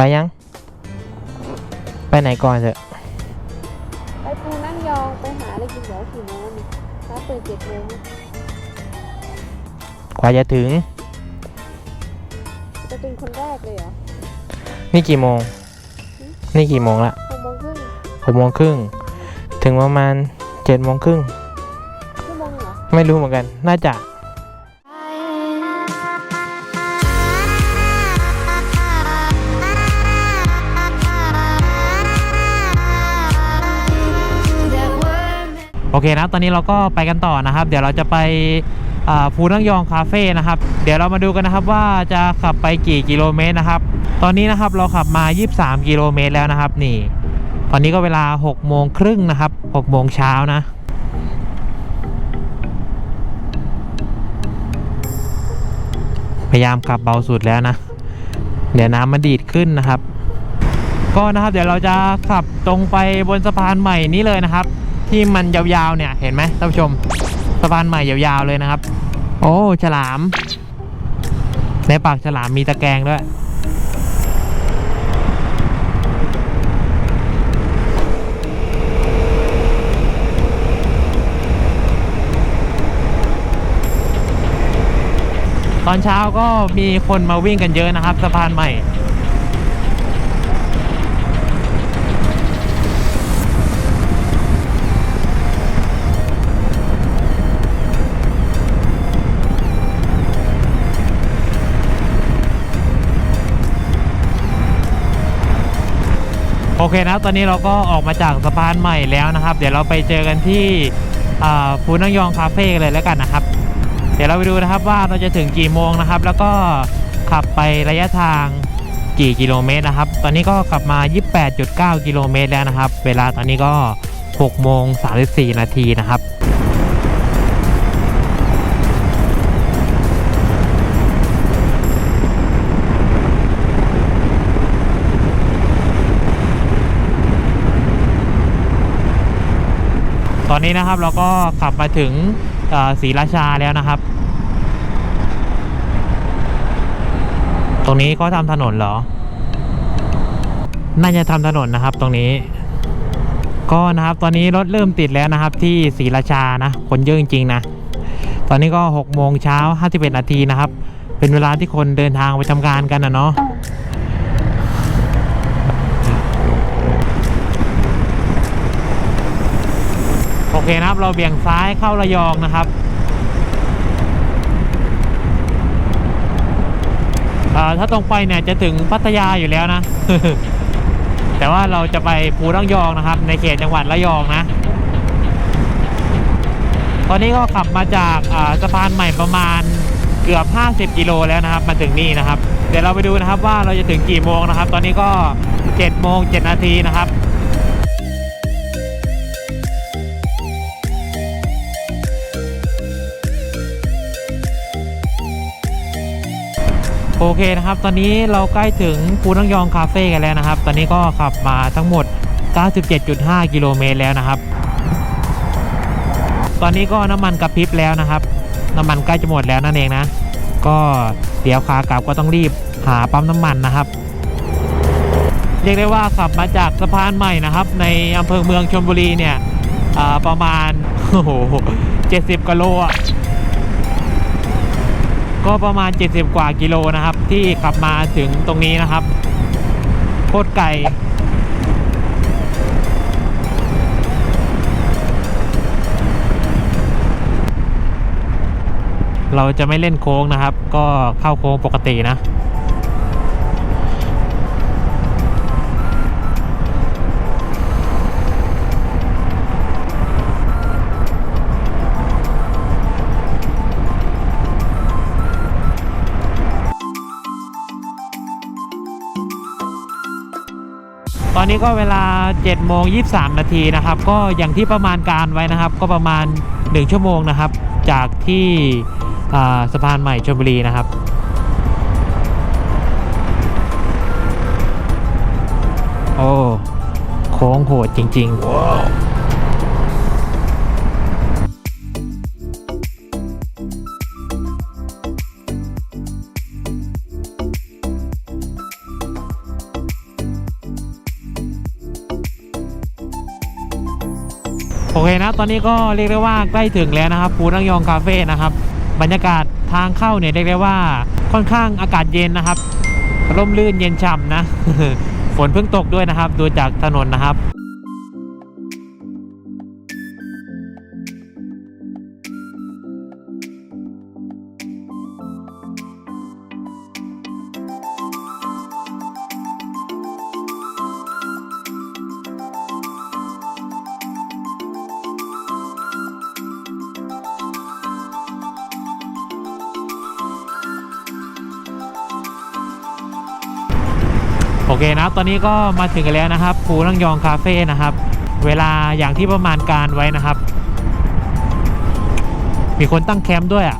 ไปยัง ไปไหนก่อนเถอะ ไปปูนั่งยองไปหาอะไรกินเดี๋ยวกี่โมงนี่ร้านเปิดเจ็ดโมงกว่าจะถึง จะเป็นคนแรกเลยเหรอนี่กี่โมง นี่กี่โมงละหกโมงครึ่งหกโมงครึ่ง ถึงประมาณเจ็ดโมงครึ่งชั่วโมงเหรอ ไม่รู้เหมือนกัน น่าจะ โอเคนะ ตอนนี้เราก็ไปกันต่อนะครับ เดี๋ยวเราจะไปภูนั่งยองคาเฟ่นะครับ เดี๋ยวเรามาดูกันนะครับว่าจะขับไปกี่กิโลเมตรนะครับ ตอนนี้นะครับเราขับมา 23 กิโลเมตรแล้วนะครับ นี่ ตอนนี้ก็เวลา6โมงครึ่งนะครับ6โมงเช้านะพยายามขับเบาสุดแล้วนะ เดี๋ยวน้ำมันดีดขึ้นนะครับ ก็นะครับเดี๋ยวเราจะขับตรงไปบนสะพานใหม่นี้เลยนะครับ ที่มันยาวๆเนี่ยเห็นไหมท่านผู้ชมสะพานใหม่ยาวๆเลยนะครับ โอ้ฉลาม ในปากฉลามมีตะแกรงด้วยตอนเช้าก็มีคนมาวิ่งกันเยอะนะครับสะพานใหม่ เคนะตอนนี้เราก็ออกมาจากสะพานใหม่แล้วนะครับ เดี๋ยวเราไปเจอกันที่ฟูนั่งยองคาเฟ่กันเลยแล้วกันนะครับ เดี๋ยวเราไปดูนะครับว่าเราจะถึงกี่โมงนะครับ แล้วก็ขับไประยะทางกี่กิโลเมตรนะครับ ตอนนี้ก็ขับมา 28.9 กิโลเมตรแล้วนะครับ เวลาตอนนี้ก็ 6 โมง 34 นาทีนะครับ อนนี้นะครับเราก็ขับมาถึงศรีราชาแล้วนะครับ ตรงนี้เขาทำถนนเหรอ น่าจะทำถนนนะครับตรงนี้ ก็นะครับตอนนี้รถเริ่มติดแล้วนะครับ ที่ศรีราชานะคนเยอะจริงๆนะ ตอนนี้ก็6โมงเช้า51นาทีนะครับ เป็นเวลาที่คนเดินทางไปทำงานกันนะเนาะ เคนะครับ เราเบี่ยงซ้ายเข้าระยองนะครับถ้าตรงไปเนี่ยจะถึงพัทยาอยู่แล้วนะ แต่ว่าเราจะไปภูรังยองนะครับ ในเขตจังหวัดระยองนะ ตอนนี้ก็ขับมาจากสะพานใหม่ประมาณเกือบ 50กิโลแล้วนะครับ มาถึงนี่นะครับ เดี๋ยวเราไปดูนะครับว่าเราจะถึงกี่โมงนะครับ ตอนนี้ก็7โมง7นาทีนะครับ โอเคนะครับ ตอนนี้เราใกล้ถึงภูนังยองคาเฟ่กันแล้วนะครับ ตอนนี้ก็ขับมาทั้งหมด 97.5 กิโลเมตรแล้วนะครับ ตอนนี้ก็น้ำมันกระพริบแล้วนะครับ น้ำมันใกล้จะหมดแล้วนั่นเองนะ ก็เดี๋ยวขากลับก็ต้องรีบหาปั๊มน้ำมันนะครับ เรียกได้ว่าขับมาจากสะพานใหม่นะครับ ในอำเภอเมืองชลบุรีเนี่ยประมาณโอ้โห70กิโลอะ ก็ประมาณ 70 กว่ากิโลนะครับ ที่ขับมาถึงตรงนี้นะครับโคตรไกลเราจะไม่เล่นโค้งนะครับ ก็เข้าโค้งปกตินะ ตอนนี้ก็เวลา7โมง23 นาทีนะครับ ก็อย่างที่ประมาณการไว้นะครับ ก็ประมาณ 1 ชั่วโมงนะครับ จากที่สะพานใหม่ชลบุรีนะครับโอ้โค้งโหดจริง ๆ โอเคนะ ตอนนี้ก็เรียกได้ว่าใกล้ถึงแล้วนะครับภูนังยองคาเฟ่นะครับ บรรยากาศทางเข้าเนี่ยเรียกได้ว่าค่อนข้างอากาศเย็นนะครับร่มรื่นเย็นฉ่ำนะ ฝนเพิ่งตกด้วยนะครับ ดูจากถนนนะครับ โอเคนะครับ ตอนนี้ก็มาถึงกันแล้วนะครับภูนังยองคาเฟ่นะครับ เวลาอย่างที่ประมาณการไว้นะครับ มีคนตั้งแคมป์ด้วยอะ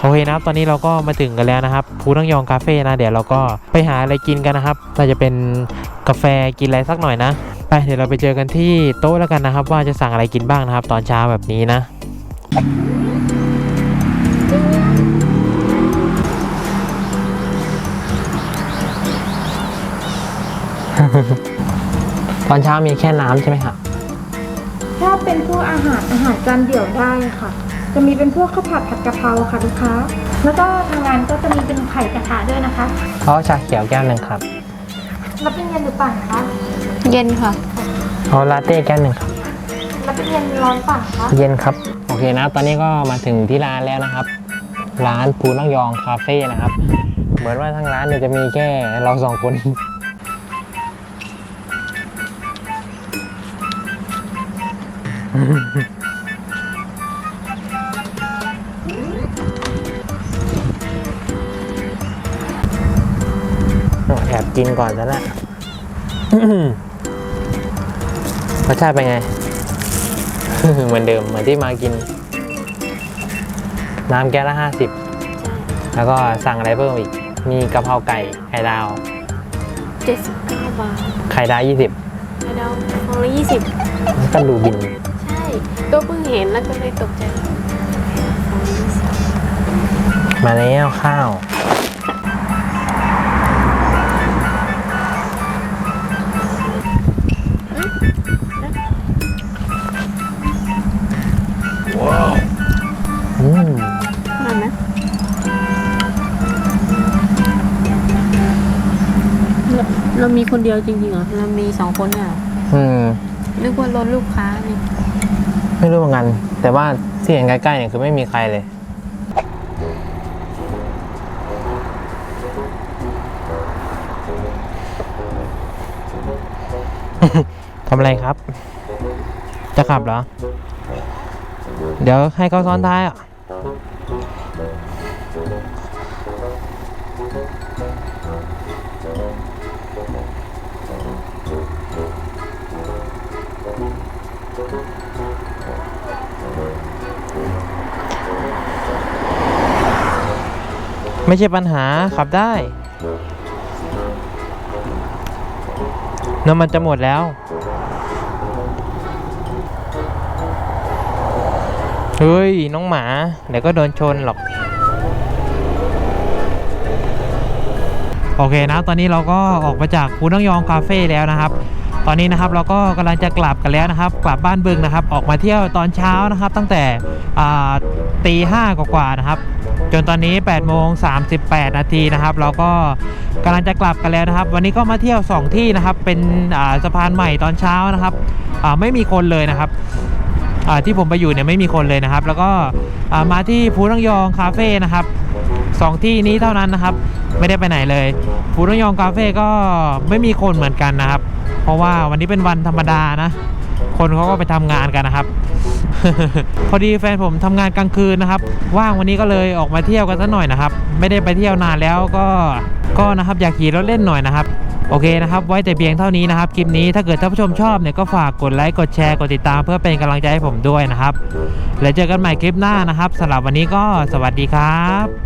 โอเคนะครับ ตอนนี้เราก็มาถึงกันแล้วนะครับภูนังยองคาเฟ่นะ เดี๋ยวเราก็ไปหาอะไรกินกันนะครับ น่าจะเป็นกาแฟกินอะไรสักหน่อยนะ เดี๋ยวเราไปเจอกันที่โต๊ะแล้วกันนะครับ ว่าจะสั่งอะไรกินบ้างนะครับ ตอนเช้าแบบนี้นะ ตอนเช้ามีแค่น้ำใช่ไหมครับถ้าเป็นพวกอาหารอาหารจานเดี่ยวได้ค่ะ จะมีเป็นพวกข้าวผัดผัดกะเพราค่ะลูกค้า แล้วก็ทางร้านก็จะมีเป็นไข่กระทะด้วยนะคะเขาชาเขียวแก้วหนึ่งครับ รับเป็นเย็นหรือปั่นคะเย็นค่ะเขาลาเต้แก้วหนึ่งครับ รับเป็นเย็นร้อนปั่นคะเย็นครับ โอเคนะ ตอนนี้ก็มาถึงที่ร้านแล้วนะครับ ร้านภูนังยองคาเฟ่นะครับ เหมือนว่าทั้งร้านเนี่ยจะมีแค่เราสองคนแกินก่อนซะละรสชาติเป็นไง เหมือนเดิมเหมือนที่มากิน น้ำแก้วละห้าสิบแล้วก็สั่งอะไรเพิ่มอีก มีกะเพราไก่ไข่ดาว79บาทไข่ดาวยี่สิบไข่ดาวฟองละ20แล้วก็ดูบิน ใช่ตัวเพิ่งเห็นแล้วก็เลยตกใจฟองละ20มาแล้วข้าว เราเรามีคนเดียวจริงๆเหรอเรามีสองคนเนี่ยเหรออืม นึกว่าลดลูกค้านี่ไม่รู้เหมือนกัน แต่ว่าที่เห็นใกล้ๆเนี่ยคือไม่มีใครเลย ทำอะไรครับ จะขับเหรอ เดี๋ยวให้เขาซ้อนท้ายอะ ไม่ใช่ปัญหาขับได้ น้ำมันจะหมดแล้วเฮ้ย น้องหมาเดี๋ยวก็โดนชนหรอก โอเคนะ ตอนนี้เราก็ออกมาจากภูนังยองคาเฟ่แล้วนะครับ ตอนนี้นะครับเราก็กำลังจะกลับกันแล้วนะครับ กลับบ้านบึงนะครับ ออกมาเที่ยวตอนเช้านะครับ ตั้งแต่ตีห้ากว่าๆนะครับ จนตอนนี้8โมง38 นาทีนะครับ เราก็กำลังจะกลับกันแล้วนะครับ วันนี้ก็มาเที่ยว 2 ที่นะครับ เป็นสะพานใหม่ตอนเช้านะครับไม่มีคนเลยนะครับที่ผมไปอยู่เนี่ยไม่มีคนเลยนะครับ แล้วก็มาที่ภูนังยองคาเฟ่นะครับสองที่นี้เท่านั้นนะครับ ไม่ได้ไปไหนเลยภูนังยองคาเฟ่ก็ไม่มีคนเหมือนกันนะครับ เพราะว่าวันนี้เป็นวันธรรมดานะ คนเขาก็ไปทำงานกันนะครับ พอดีแฟนผมทำงานกลางคืนนะครับ ว่างวันนี้ก็เลยออกมาเที่ยวกันสักหน่อยนะครับ ไม่ได้ไปเที่ยวนานแล้วก็ก็นะครับอยากขี่รถเล่นหน่อยนะครับโอเคนะครับ ไว้แต่เพียงเท่านี้นะครับ คลิปนี้ถ้าเกิดท่านผู้ชมชอบเนี่ยก็ฝากกดไลค์ กดแชร์ กดติดตามเพื่อเป็นกำลังใจให้ผมด้วยนะครับ แล้วเจอกันใหม่คลิปหน้านะครับสำหรับวันนี้ก็สวัสดีครับ